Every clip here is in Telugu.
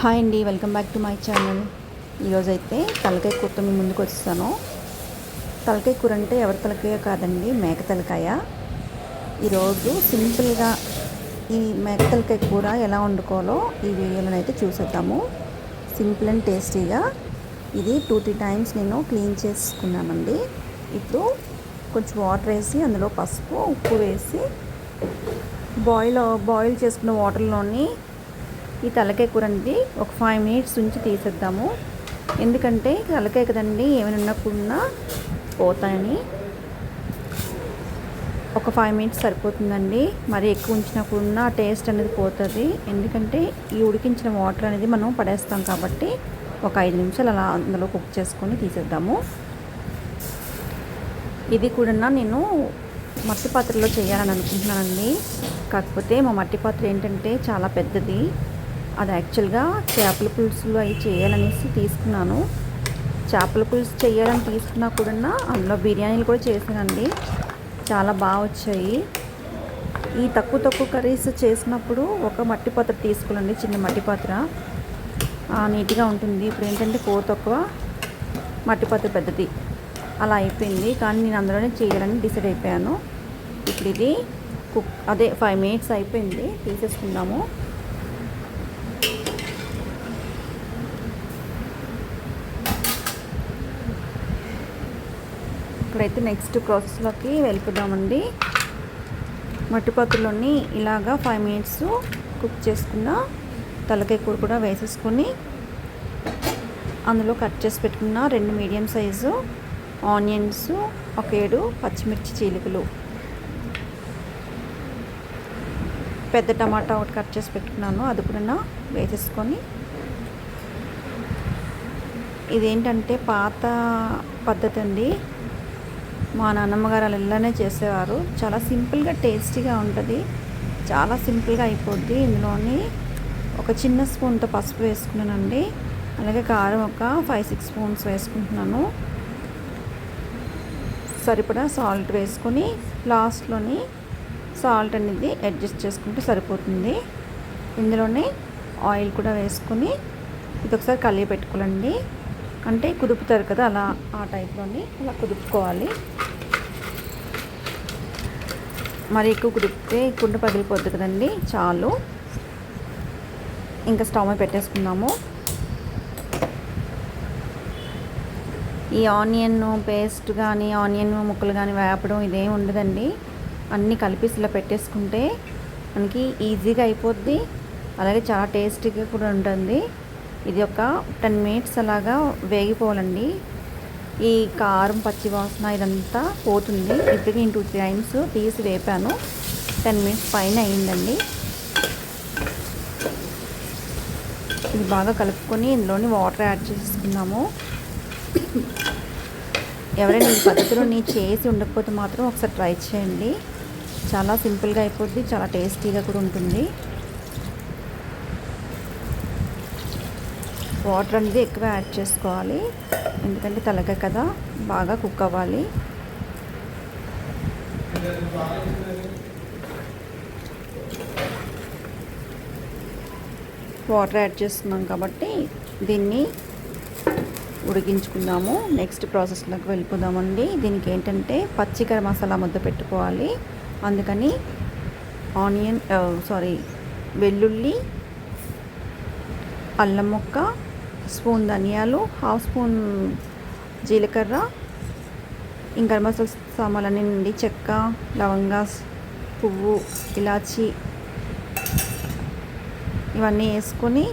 హాయ్ అండి welcome back to my channel. ఈరోజు అయితే తలకాయ కూరతో మీ ముందుకు వచ్చేసాను. తలకాయ కూర అంటే ఎవరి తలకాయ కాదండి మేక తలకాయ. ఈరోజు సింపుల్గా ఈ మేక తలకాయ కూర ఎలా వండుకోవాలో ఈ వీడియోలో అయితే చూసేద్దాము. సింపుల్ అండ్ టేస్టీగా. ఇది టూ త్రీ టైమ్స్ నేను క్లీన్ చేసుకున్నానండి. ఇప్పుడు కొంచెం వాటర్ వేసి అందులో పసుపు ఉప్పు వేసి బాయిల్ బాయిల్ చేసుకున్న వాటర్లోని ఈ తలకాయ కూర అనేది ఒక ఫైవ్ మినిట్స్ ఉంచి తీసేద్దాము. ఎందుకంటే తలకాయ కదండి ఏమైనా ఉన్నప్పుడున్నా పోతాయని. ఒక ఫైవ్ మినిట్స్ సరిపోతుందండి. మరి ఎక్కువ ఉంచినప్పుడున్న టేస్ట్ అనేది పోతుంది. ఎందుకంటే ఈ ఉడికించిన వాటర్ అనేది మనం పడేస్తాం కాబట్టి ఒక ఐదు నిమిషాలు అలా అందులో కుక్ చేసుకొని తీసేద్దాము. ఇది కూడా నేను మట్టి పాత్రలో చేయాలని అనుకుంటున్నానండి. కాకపోతే మా మట్టి పాత్ర ఏంటంటే చాలా పెద్దది. అది యాక్చువల్గా చేపల పులుసులు అవి చేయాలనేసి తీసుకున్నాను. చేపల పులుసు చేయాలని తీసుకున్నా కూడా అందులో బిర్యానీలు కూడా చేసానండి చాలా బాగా వచ్చాయి. ఈ తక్కువ తక్కువ కర్రీస్ చేసినప్పుడు ఒక మట్టి పాత్ర తీసుకోవాలండి చిన్న మట్టి పాత్ర. నీట్గా ఉంటుంది. ఇప్పుడు ఏంటంటే కో తక్కువ మట్టి పాత్ర పెద్దది. అలా అయిపోయింది. కానీ నేను అందులోనే చేయాలని డిసైడ్ అయిపోయాను. ఇప్పుడు ఇది కుక్ అదే ఫైవ్ మినిట్స్ అయిపోయింది. తీసేసుకుందాము. ఇప్పుడైతే నెక్స్ట్ ప్రాసెస్లోకి వెళ్ళిపోదామండి. మట్టిపాత్రలోని ఇలాగా ఫైవ్ మినిట్స్ కుక్ చేసుకున్న తలకాయ కూర కూడా వేసేసుకొని అందులో కట్ చేసి పెట్టుకున్న రెండు మీడియం సైజు ఆనియన్స్ ఒక ఏడు పచ్చిమిర్చి చీలికలు. పెద్ద టమాటా ఒకటి కట్ చేసి పెట్టుకున్నాను అది కూడా వేసేసుకొని. ఇదేంటంటే పాత పద్ధతి అండి. మా నాన్నమ్మ గారు అలా ఇలానే చేసేవారు. చాలా సింపుల్గా టేస్టీగా ఉంటుంది. చాలా సింపుల్గా అయిపోద్ది. ఇందులోని ఒక చిన్న స్పూన్తో పసుపు వేసుకున్నానండి. అలాగే కారం ఒక ఫైవ్ సిక్స్ స్పూన్స్ వేసుకుంటున్నాను. సరిపడా సాల్ట్ వేసుకొని లాస్ట్లోని సాల్ట్ అనేది అడ్జస్ట్ చేసుకుంటే సరిపోతుంది. ఇందులోనే ఆయిల్ కూడా వేసుకొని ఇది ఒకసారి కలిగి పెట్టుకోవాలండి. అంటే కుదుపుతారు కదా అలా ఆ టైప్లోని అలా కుదుపుకోవాలి. మరి ఎక్కువ కుదిపితే కుండ పగిలిపోద్ది కదండి చాలు. ఇంకా స్టవ్ పెట్టేసుకున్నాము పెట్టేసుకుందాము. ఈ ఆనియన్ పేస్ట్ కానీ ఆనియన్ ముక్కలు కానీ వేపడం ఇదేం ఉండదండి. అన్నీ కలిపి ఇలా పెట్టేసుకుంటే మనకి ఈజీగా అయిపోద్ది. అలాగే చాలా టేస్టీగా కూడా ఉంటుంది. ఇది ఒక టెన్ మినిట్స్ అలాగా వేగిపోవాలండి. ఈ కారం పచ్చి వాసన ఇదంతా పోతుంది. ఇప్పటికి నేను టూ త్రీ టైమ్స్ తీసి వేపాను. టెన్ మినిట్స్ పైన అయిందండి. ఇది బాగా కలుపుకొని ఇందులోని వాటర్ యాడ్ చేసుకున్నాము ఎవరైనా ఈ పద్ధతిలో చేసి ఉండకపోతే మాత్రం ఒకసారి ట్రై చేయండి. చాలా సింపుల్గా అయిపోద్ది చాలా టేస్టీగా కూడా ఉంటుంది. వాటర్ అనేది ఎక్కువ యాడ్ చేసుకోవాలి. ఎందుకంటే తలకాయ కదా బాగా కుక్ అవ్వాలి. వాటర్ యాడ్ చేస్తున్నాం కాబట్టి దీన్ని ఉడికించుకుందాము. నెక్స్ట్ ప్రాసెస్లోకి వెళ్ళిపోదామండి. దీనికి ఏంటంటే పచ్చికర మసాలా ముద్ద పెట్టుకోవాలి. అందుకని ఆనియన్ సారీ వెల్లుల్లి అల్లం ముక్క స్పూన్ ధనియాలు హాఫ్ స్పూన్ జీలకర్ర ఇంకా మసాలా సామాన్లన్నీ నుండి చెక్క లవంగా పువ్వు ఇలాచి ఇవన్నీ వేసుకొని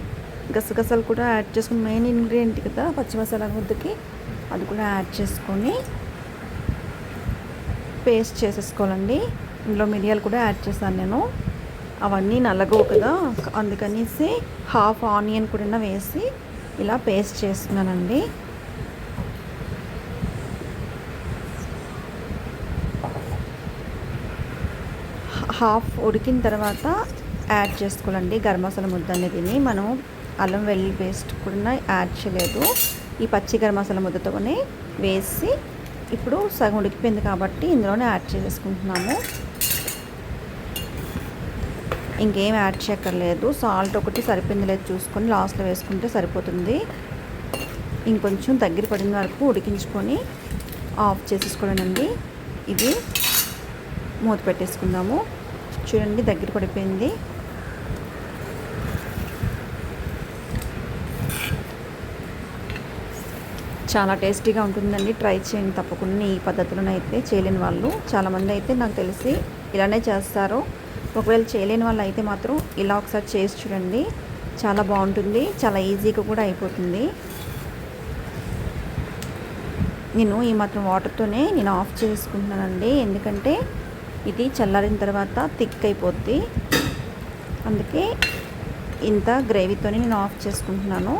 గసగసాలు కూడా యాడ్ చేసుకుని మెయిన్ ఇంగ్రీడియంట్ కదా పచ్చి మసాలా ముద్దకి అది కూడా యాడ్ చేసుకొని పేస్ట్ చేసేసుకోవాలండి. ఇందులో మిరియాలు కూడా యాడ్ చేశాను నేను. అవన్నీ నల్లగవు కదా అందుకనేసి హాఫ్ ఆనియన్ కూడా వేసి ఇలా పేస్ట్ చేస్తున్నానండి. హాఫ్ ఉడికిన తర్వాత యాడ్ చేసుకోవాలండి. గరం మసాలా ముద్ద అనేది మనం అల్లం వెల్లుల్లి పేస్ట్ కూడా యాడ్ చేయలేదు. ఈ పచ్చి గరం మసాలా ముద్దతోనే వేసి ఇప్పుడు సగం ఉడికిపోయింది కాబట్టి ఇందులోనే యాడ్ చేసేసుకుంటున్నాము. ఇంకేం యాడ్ చేయక్కర్లేదు. సాల్ట్ ఒకటి సరిపోయింది లేదు చూసుకొని లాస్ట్లో వేసుకుంటే సరిపోతుంది. ఇంకొంచెం దగ్గర పడిన వరకు ఉడికించుకొని ఆఫ్ చేసేసుకోవడండి ఇది మూత పెట్టేసుకుందాము. చూడండి దగ్గర పడిపోయింది. చాలా టేస్టీగా ఉంటుందండి. ట్రై చేయండి తప్పకుండా. ఈ పద్ధతిలోనైతే చేయలేని వాళ్ళు చాలామంది అయితే నాకు తెలిసి ఇలానే చేస్తారు. ఒకవేళ చేయలేని వాళ్ళు అయితే మాత్రం ఇలా ఒకసారి చేసి చూడండి. చాలా బాగుంటుంది. చాలా ఈజీగా కూడా అయిపోతుంది. నేను ఈ మాత్రం వాటర్తోనే నేను ఆఫ్ చేసుకుంటున్నానండి. ఎందుకంటే ఇది చల్లారిన తర్వాత థిక్ అయిపోద్ది. అందుకే ఇంత గ్రేవీతోనే నేను ఆఫ్ చేసుకుంటున్నాను.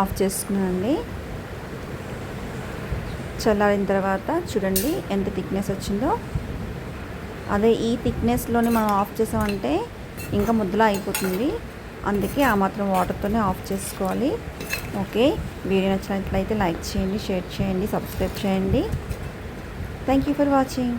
ఆఫ్ చేసుకున్నానండి. చల్లారిన తర్వాత చూడండి ఎంత థిక్నెస్ వచ్చిందో. అదే ఈ థిక్నెస్లోనే మనం ఆఫ్ చేసామంటే ఇంకా ముద్దలా అయిపోతుంది. అందుకే ఆ మాత్రం వాటర్తోనే ఆఫ్ చేసుకోవాలి. ఓకే వీడియో నచ్చినట్లయితే లైక్ చేయండి షేర్ చేయండి సబ్స్క్రైబ్ చేయండి. Thank you for watching.